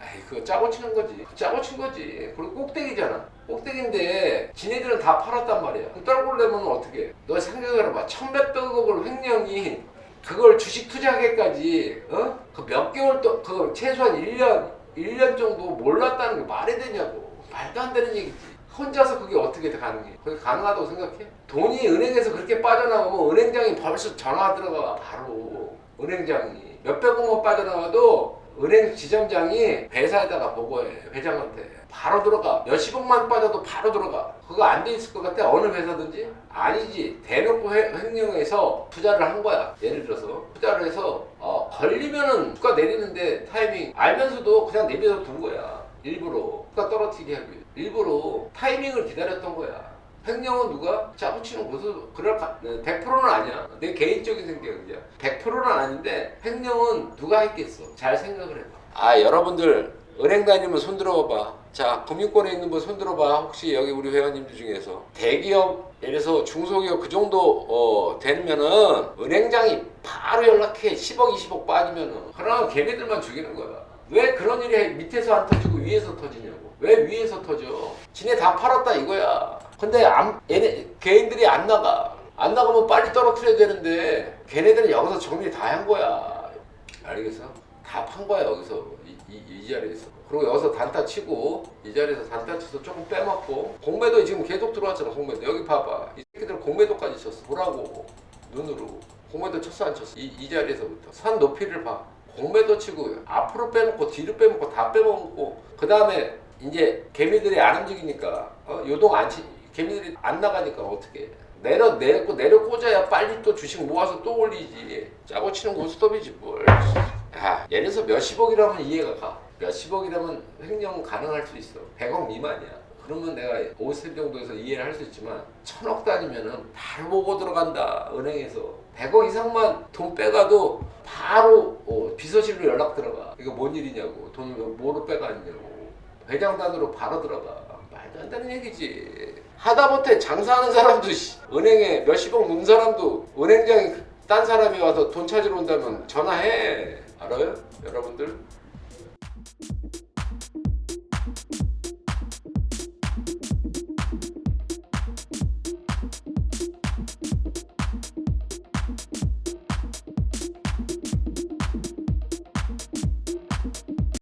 아이 그거 짜고 치는 거지. 짜고 친 거지. 그리고 꼭대기잖아. 꼭대기인데 지네들은 다 팔았단 말이야. 그럼 떨굴려면 어떻게? 너 생각을 해봐. 천몇백억을 횡령이 그걸 주식 투자하기까지 어? 그 몇 개월 또 그거 최소한 1년 1년 정도 몰랐다는 게 말이 되냐고. 말도 안 되는 얘기지. 혼자서 그게 어떻게 가능해 그게 가능하다고 생각해? 돈이 은행에서 그렇게 빠져나가면 은행장이 벌써 전화 들어가 바로 은행장이. 몇백억만 빠져나가도 은행 지점장이 회사에다가 보고해 회장한테. 바로 들어가. 몇십억만 빠져도 바로 들어가. 그거 안 돼 있을 것 같아? 어느 회사든지? 아니지. 대놓고 회- 횡령해서 투자를 한 거야. 예를 들어서 투자를 해서 어, 걸리면은 주가 내리는데 타이밍 알면서도 그냥 내버려 둔 거야. 일부러. 주가 떨어뜨리게 위해 일부러 타이밍을 기다렸던 거야 횡령은 누가 짜고 치는 곳은 그럴 가, 100%는 아니야. 내 개인적인 생각이야. 100%는 아닌데 횡령은 누가 했겠어. 잘 생각을 해봐. 아 여러분들 은행 다니면 손 들어봐. 자 금융권에 있는 분 손 들어봐. 혹시 여기 우리 회원님들 중에서 대기업 예를 들어서 중소기업 그 정도 어, 되면은 은행장이 바로 연락해 10억 20억 빠지면은 그러나 걔네들만 죽이는 거야. 왜 그런 일이 밑에서 안 터지고 위에서 터지냐고. 왜 위에서 터져? 지네 다 팔았다 이거야. 근데 안, 얘네 개인들이 안 나가. 안 나가면 빨리 떨어뜨려야 되는데 걔네들은 여기서 정리 다 한 거야. 알겠어? 다 판 거야 여기서 이, 이, 이 자리에서. 그리고 여기서 단타 치고 이 자리에서 단타 쳐서 조금 빼먹고 공매도 지금 계속 들어왔잖아 공매도 여기 봐봐 이 새끼들 공매도까지 쳤어 보라고 눈으로 공매도 쳤어 안 쳤어 이, 이 자리에서부터 산 높이를 봐 공매도 치고 앞으로 빼먹고 뒤로 빼먹고 다 빼먹고 그 다음에 이제 개미들이 안 움직이니까 어? 요동 안 치, 개미들이 안 나가니까 어떻게 내려 내고 내려 꽂아야 빨리 또 주식 모아서 또 올리지 짜고 치는 고스톱이지 뭘. 야 예를 들어서 몇십억이라면 이해가 가. 몇십억이라면 횡령 가능할 수 있어. 100억 미만이야. 그러면 내가 50세 정도에서 이해를 할 수 있지만 천억 단위면은 바로 보고 들어간다 은행에서 100억 이상만 돈 빼가도 바로 어, 비서실로 연락 들어가 이거 뭔 일이냐고 돈을 뭐로 빼가냐고 회장단으로 바로 들어가 말도 안 되는 얘기지 하다못해 장사하는 사람도 씨, 은행에 몇십억 넣은 사람도 은행장에 딴 사람이 와서 돈 찾으러 온다면 전화해. 알아요? 여러분들